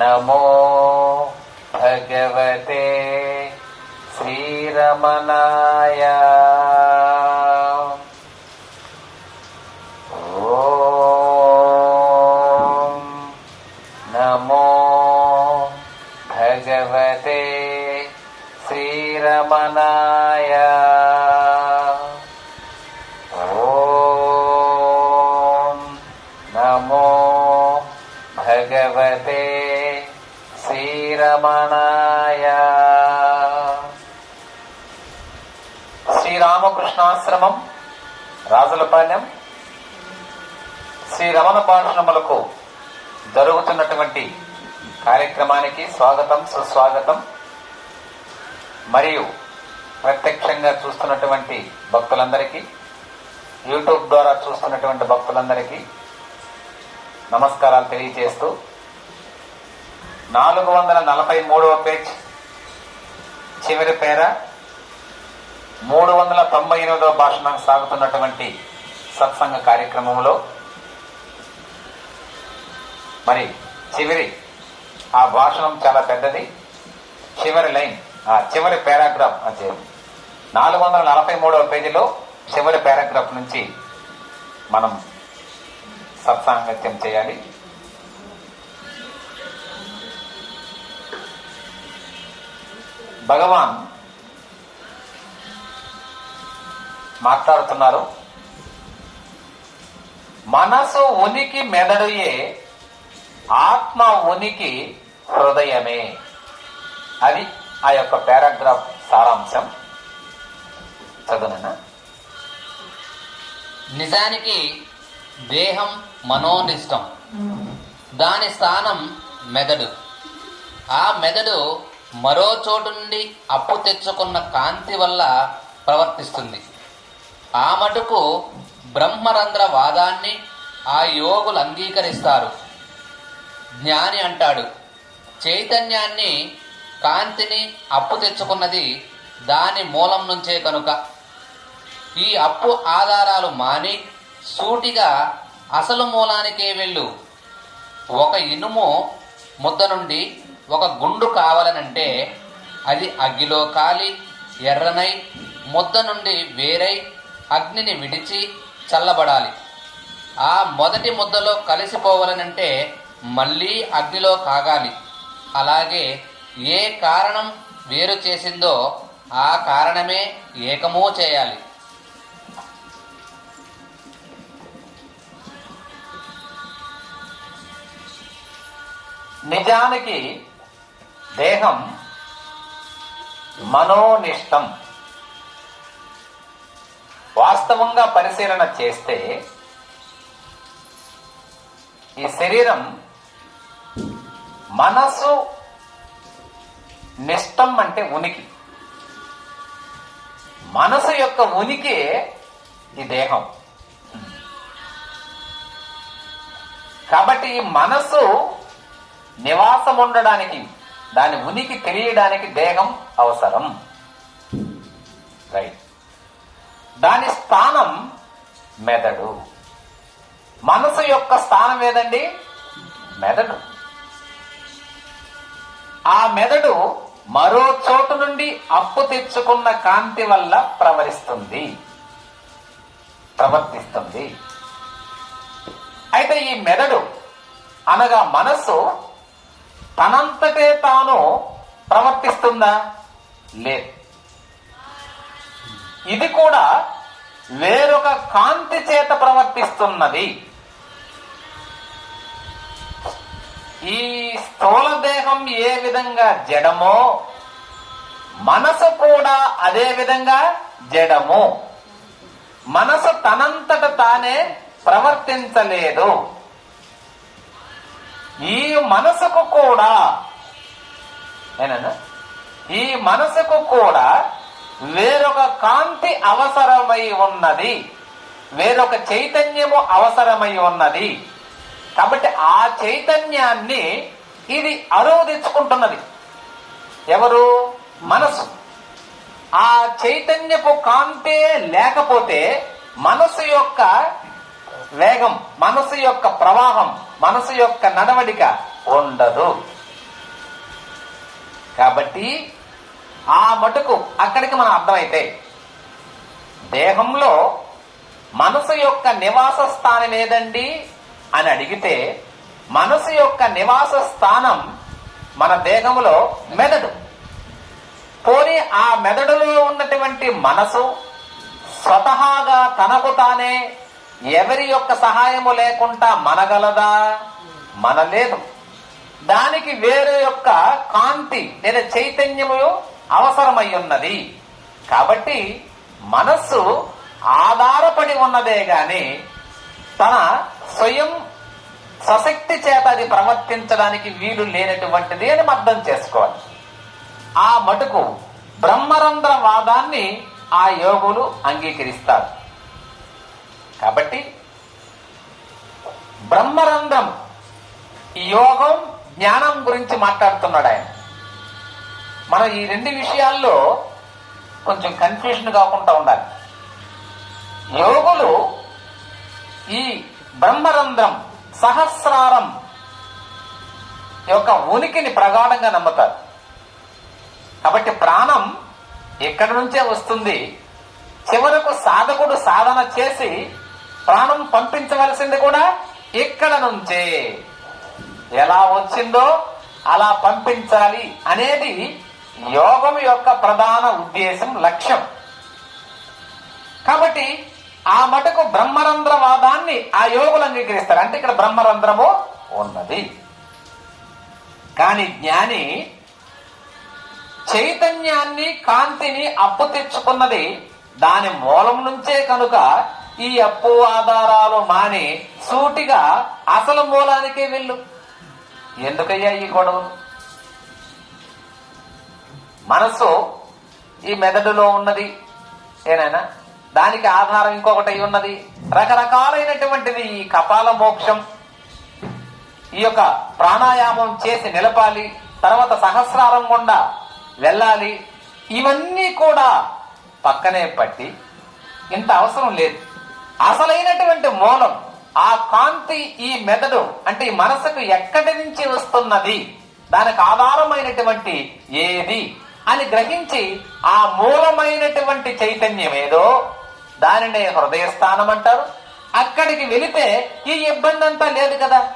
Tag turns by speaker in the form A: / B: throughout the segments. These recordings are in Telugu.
A: నమో భగవతే శ్రీరమణాయ రమణాయ శ్రీరామకృష్ణాశ్రమం రాజులపాలెం శ్రీ రమణ పాఠనములకు జరుగుతున్నటువంటి కార్యక్రమానికి స్వాగతం సుస్వాగతం. మరియు ప్రత్యక్షంగా చూస్తున్నటువంటి భక్తులందరికీ యూట్యూబ్ ద్వారా చూస్తున్నటువంటి భక్తులందరికీ నమస్కారాలు తెలియజేస్తూ నాలుగు వందల నలభై మూడవ పేజ్. చివరి పేర. మూడు వందల తొంభై ఎనిమిదవ భాషణ సాగుతున్నటువంటి సత్సంగ కార్యక్రమంలో. మరి చివరి ఆ భాషణం చాలా పెద్దది. చివరి లైన్ ఆ చివరి పారాగ్రాఫ్ అదే. నాలుగు వందల నలభై మూడవ పేజీలో చివరి పారాగ్రాఫ్ నుంచి మనం సత్సాంగత్యం చేయాలి. భగవాన్ మాట్లాడుతున్నారు. మనసు ఉనికి మెదడుయే ఆత్మ ఉనికి హృదయమే అది ఆ యొక్క పారాగ్రాఫ్ సారాంశం. చదువునా?
B: నిజానికి దేహం మనోనిష్టం. దాని స్థానం మెదడు. ఆ మెదడు మరో చోటు నుండి అప్పు తెచ్చుకున్న కాంతి వల్ల ప్రవర్తిస్తుంది. ఆ మటుకు బ్రహ్మరంధ్ర వాదాన్ని ఆ యోగులు అంగీకరిస్తారు. జ్ఞాని అంటాడు చైతన్యాన్ని కాంతిని అప్పు తెచ్చుకున్నది దాని మూలం నుంచే కనుక. ఈ అప్పు ఆధారాలు మాని సూటిగా అసలు మూలానికే వెళ్ళు. ఒక ఇనుము ముద్ద నుండి ఒక గుండు కావాలనంటే అది అగ్గిలో కాలి ఎర్రనై ముద్ద నుండి వేరై అగ్నిని విడిచి చల్లబడాలి. ఆ మొదటి ముద్దలో కలిసిపోవాలనంటే మళ్ళీ అగ్నిలో కాగాలి. అలాగే ఏ కారణం వేరు చేసిందో ఆ కారణమే ఏకమూ చేయాలి.
A: నిజానికి దేహం మనోనిష్టం. వాస్తవంగా పరిశీలన చేస్తే ఈ శరీరం మనసు నిష్టం అంటే ఉనికి. మనసు యొక్క ఉనికి ఈ దేహం. కాబట్టి ఈ మనసు నివాసం ఉండడానికి దాని ఉనికి తెలియడానికి దేహం అవసరం. రైట్. దాని స్థానం మెదడు. మనసు యొక్క స్థానం ఏదండి? మెదడు. ఆ మెదడు మరో చోటు నుండి అప్పు తెచ్చుకున్న కాంతి వల్ల ప్రవరిస్తుంది. ప్రవర్తిస్తుంది. అయితే ఈ మెదడు అనగా మనస్సు తనంతటే తాను ప్రవర్తిస్తుందా? లేదు. ఇది కూడా వేరొక కాంతి చేత ప్రవర్తిస్తున్నది. ఈ స్థూల దేహం ఏ విధంగా జడమో మనసు కూడా అదే విధంగా జడము. మనసు తనంతట తానే ప్రవర్తించలేదు. ఈ మనసుకు కూడా ఏనన్నా ఈ మనసుకు కూడా వేరొక కాంతి అవసరమై ఉన్నది. వేరొక చైతన్యము అవసరమై ఉన్నది. కాబట్టి ఆ చైతన్యాన్ని ఇది అరువు తెచ్చుకుంటున్నది ఎవరు? మనసు. ఆ చైతన్యపు కాంతే లేకపోతే మనసు యొక్క వేగం మనసు యొక్క ప్రవాహం మనసు యొక్క నడవడిక ఉండదు. కాబట్టి ఆ మటుకు అక్కడికి మనం అర్థమైతే దేహంలో మనసు యొక్క నివాస స్థానం ఏదండి అని అడిగితే మనసు యొక్క నివాస స్థానం మన దేహంలో మెదడు. పోనీ ఆ మెదడులో ఉన్నటువంటి మనసు స్వతహాగా తనకు తానే ఎవరి యొక్క సహాయము లేకుండా మనగలదా? మనలేదు. దానికి వేరే యొక్క కాంతి లేదా చైతన్యము అవసరమై ఉన్నది కాబట్టి మనస్సు ఆధారపడి ఉన్నదే గాని తన స్వయం సశక్తి చేత అది ప్రవర్తించడానికి వీలు లేనటువంటిది అని అర్థం చేసుకోవాలి. ఆ మటుకు బ్రహ్మరంధ్ర వాదాన్ని ఆ యోగులు అంగీకరిస్తారు. కాబట్టి బ్రహ్మరంధ్రం ఈ యోగం జ్ఞానం గురించి మాట్లాడుతున్నాడు ఆయన. మనం ఈ రెండు విషయాల్లో కొంచెం కన్ఫ్యూషన్ కాకుండా ఉండాలి. యోగులు ఈ బ్రహ్మరంధ్రం సహస్రారం యొక్క ఉనికిని ప్రగాఢంగా నమ్ముతారు. కాబట్టి ప్రాణం ఎక్కడి నుంచే వస్తుంది? చివరకు సాధకుడు సాధన చేసి ప్రాణం పంపించవలసింది కూడా ఇక్కడ నుంచే. ఎలా వచ్చిందో అలా పంపించాలి అనేది యోగం యొక్క ప్రధాన ఉద్దేశం లక్ష్యం. కాబట్టి ఆ మటుకు బ్రహ్మరంధ్రవాదాన్ని ఆ యోగులు అంగీకరిస్తారు. అంటే ఇక్కడ బ్రహ్మరంధ్రము ఉన్నది. కానీ జ్ఞాని చైతన్యాన్ని కాంతిని అప్పు తెచ్చుకున్నది దాని మూలం నుంచే కనుక ఈ అప్పు ఆధారాలు మాని సూటిగా అసలు మూలానికే వెళ్ళు. ఎందుకయ్యా ఈ గొడవలు మనసు ఈ మెదడులో ఉన్నది ఏనైనా? దానికి ఆధారం ఇంకొకటి ఉన్నది. రకరకాలైనటువంటిది ఈ కపాల మోక్షం. ఈ యొక్క ప్రాణాయామం చేసి నిలపాలి తర్వాత సహస్రారం గుండా వెళ్ళాలి ఇవన్నీ కూడా పక్కనే పట్టి ఇంత అవసరం లేదు. అసలైనటువంటి మూలం ఆ కాంతి ఈ మెదడు అంటే ఈ మనసుకు ఎక్కడి నుంచి వస్తున్నది? దానికి ఆధారమైనటువంటి ఏది? అని గ్రహించి ఆ మూలమైనటువంటి చైతన్యం ఏదో దానినే హృదయస్థానం అంటారు. అక్కడికి వెళితే ఈ ఇబ్బంది అంతా లేదు కదా.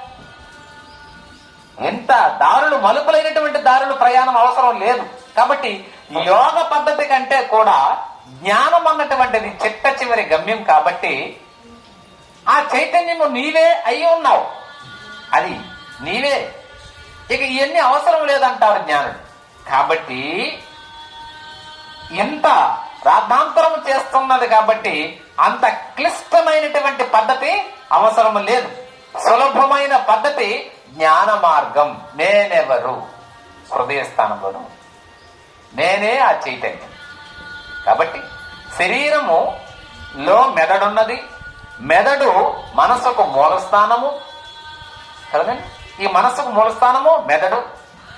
A: ఎంత దారులు మలుపులైనటువంటి దారులు ప్రయాణం అవసరం లేదు. కాబట్టి యోగ పద్ధతి కంటే కూడా జ్ఞానం అన్నటువంటిది చిట్ట చివరి గమ్యం కాబట్టి ఆ చైతన్యము నీవే అయి ఉన్నావు. అది నీవే. ఇక ఇవన్నీ అవసరం లేదంటారు జ్ఞానుడు కాబట్టి ఎంత రాద్ధాంతరం చేస్తున్నది కాబట్టి అంత క్లిష్టమైనటువంటి పద్ధతి అవసరం లేదు. సులభమైన పద్ధతి జ్ఞాన మార్గం. నేనెవరు? హృదయస్థానం నేనే ఆ చైతన్యం. కాబట్టి శరీరము లో మెదడున్నది. మెదడు మనసుకు మూలస్థానము. కదండి? ఈ మనసుకు మూలస్థానము మెదడు.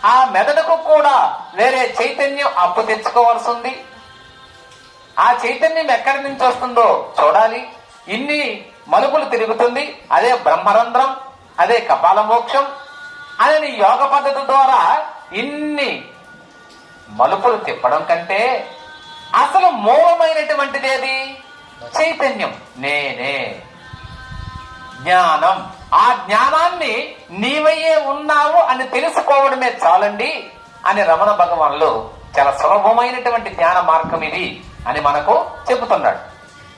A: ఆ మెదడుకు కూడా వేరే చైతన్యం అప్పు తెచ్చుకోవాల్సి ఉంది ఆ చైతన్యం ఎక్కడి నుంచి వస్తుందో చూడాలి. ఇన్ని మలుపులు తిరుగుతుంది. అదే బ్రహ్మరంధ్రం అదే కపాల మోక్షం యోగ పద్ధతి ద్వారా ఇన్ని మలుపులు తిప్పడం కంటే అసలు మూలమైనటువంటిది ఏది? చైతన్యం. నేనే. జ్ఞానం. ఆ జ్ఞానాన్ని నీవయ్యే ఉన్నావు అని తెలుసుకోవడమే చాలండి అని రమణ భగవాన్లు చాలా సులభమైనటువంటి జ్ఞాన మార్గం ఇది అని మనకు చెబుతున్నాడు.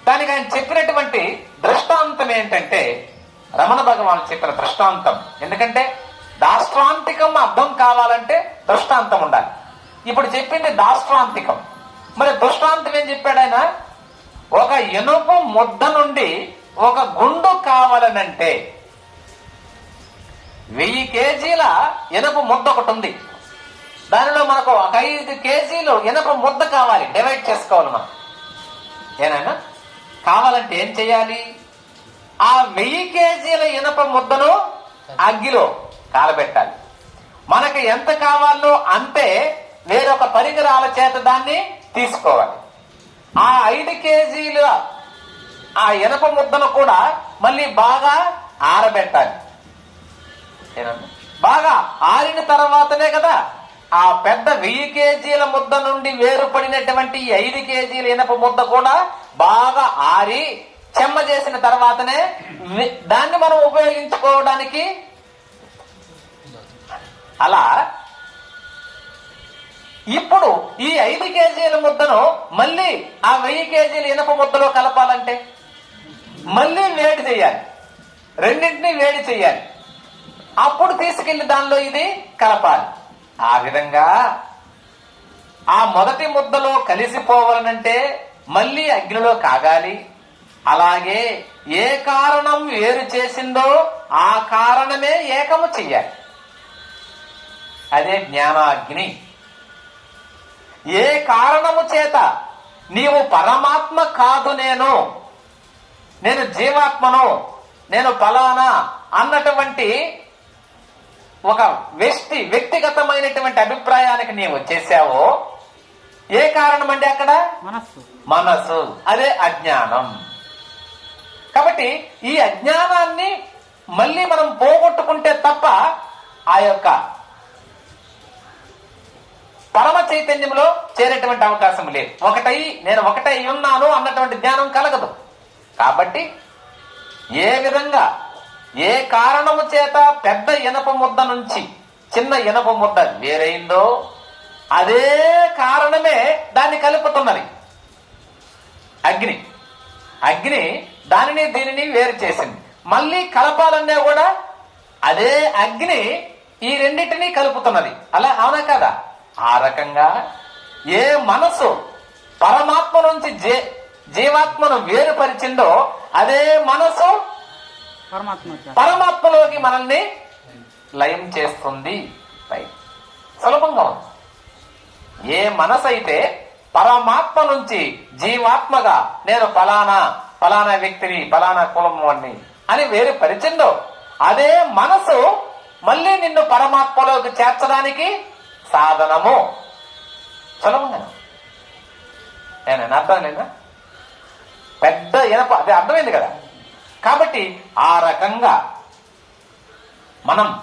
A: దానికి ఆయన చెప్పినటువంటి దృష్టాంతం ఏంటంటే రమణ భగవాన్ చెప్పిన దృష్టాంతం. ఎందుకంటే దాష్ట్రాంతికం అర్థం కావాలంటే దృష్టాంతం ఉండాలి. ఇప్పుడు చెప్పింది దాష్ట్రాంతికం. మరి దృష్టాంతం ఏం చెప్పాడు ఆయన? ఒక ఎనుపు ముద్ద నుండి ఒక గుండు కావాలనంటే వెయ్యి కేజీల ఎనుపు ముద్ద ఒకటి ఉంది. దానిలో మనకు ఒక ఐదు కేజీలు ఇనుప ముద్ద కావాలి. డివైడ్ చేసుకోవాలి మనం. ఏనాయనా కావాలంటే ఏం చేయాలి? ఆ వెయ్యి కేజీల ఇనుప ముద్దను అగ్గిలో కాలబెట్టాలి. మనకు ఎంత కావాలో అంతే వేరొక పరికరాల చేత దాన్ని తీసుకోవాలి. ఆ ఐదు కేజీల ఆ ఇనప ముద్దను కూడా మళ్ళీ బాగా ఆరబెట్టాలి. బాగా ఆరిన తర్వాతనే కదా ఆ పెద్ద వెయ్యి కేజీల ముద్ద నుండి వేరుపడినటువంటి ఈ ఐదు కేజీల ఇనప ముద్ద కూడా బాగా ఆరి చెమ్మ చేసిన తర్వాతనే దాన్ని మనం ఉపయోగించుకోవడానికి అలా ఇప్పుడు ఈ ఐదు కేజీల ముద్దను మళ్ళీ ఆ వెయ్యి కేజీల ఇనప ముద్దలో కలపాలంటే మళ్ళీ వేడి చేయాలి. రెండింటినీ వేడి చేయాలి. అప్పుడు తీసుకెళ్ళి దానిలో ఇది కలపాలి. ఆ విధంగా ఆ మొదటి ముద్దలో కలిసిపోవాలనంటే మళ్ళీ అగ్నిలో కాగాలి. అలాగే ఏ కారణం వేరు చేసిందో ఆ కారణమే ఏకము చెయ్యాలి అదే జ్ఞానాగ్ని. ఏ కారణము చేత నీవు పరమాత్మ కాదు నేను? నేను జీవాత్మను నేను ఫలానా అన్నటువంటి ఒక వ్యక్తి వ్యక్తిగతమైనటువంటి అభిప్రాయానికి నీవు వచ్చేసావో? ఏ కారణం అండి అక్కడ?
C: మనస్సు.
A: మనసు అదే అజ్ఞానం. కాబట్టి ఈ అజ్ఞానాన్ని మళ్ళీ మనం పోగొట్టుకుంటే తప్ప ఆ యొక్క పరమ చైతన్యంలో చేరేటువంటి అవకాశం లేదు. ఒకటై నేను ఒకటై ఉన్నాను అన్నటువంటి జ్ఞానం కలగదు. కాబట్టి ఏ విధంగా ఏ కారణము చేత పెద్ద ఇనప ముద్ద నుంచి చిన్న ఇనప ముద్ద వేరైందో అదే కారణమే దాన్ని కలుపుతున్నది. అగ్ని. అగ్ని దానిని దీనిని వేరు చేసింది. మళ్ళీ కలపాలన్నా కూడా అదే అగ్ని ఈ రెండింటినీ కలుపుతున్నది. అలా అవునా కదా? ఆ రకంగా ఏ మనసు పరమాత్మ నుంచి జీ జీవాత్మను వేరుపరిచిందో అదే మనసు. పరమాత్మలోకి మనల్ని లయం చేస్తుంది. సులభంగా ఉంది. ఏ మనసు అయితే పరమాత్మ నుంచి జీవాత్మగా నేను ఫలానా ఫలానా వ్యక్తిని ఫలానా కులం వాడిని అని వేరు పరిచిందో అదే మనసు మళ్ళీ నిన్ను పరమాత్మలోకి చేర్చడానికి సాధనము. సులభంగా నేను అర్థం పెద్ద ఇనప అదే అర్థమైంది కదా. కాబట్టి ఆ రకంగా మనం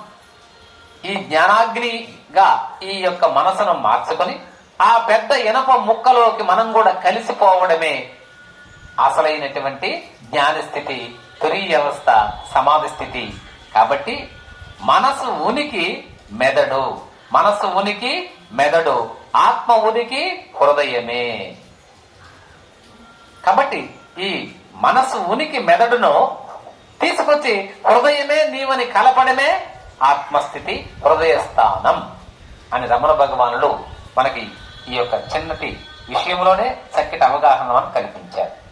A: ఈ జ్ఞానాగ్నిగా ఈ యొక్క మనసును మార్చుకొని ఆ పెద్ద ఇనప ముక్కలోకి మనం కూడా కలిసిపోవడమే అసలైనటువంటి జ్ఞానస్థితి స్థితి వ్యవస్థ సమాధి స్థితి. కాబట్టి మనసు ఉనికి మెదడు. మనస్సు ఉనికి మెదడు ఆత్మ ఉనికి హృదయమే. కాబట్టి ఈ మనస్సు ఉనికి మెదడును తీసుకొచ్చి హృదయమే నీవని కలపడమే ఆత్మస్థితి హృదయ స్థానం అని రమణ భగవానుడు మనకి ఈ యొక్క చిన్నటి విషయంలోనే చక్కటి అవగాహన కల్పించారు.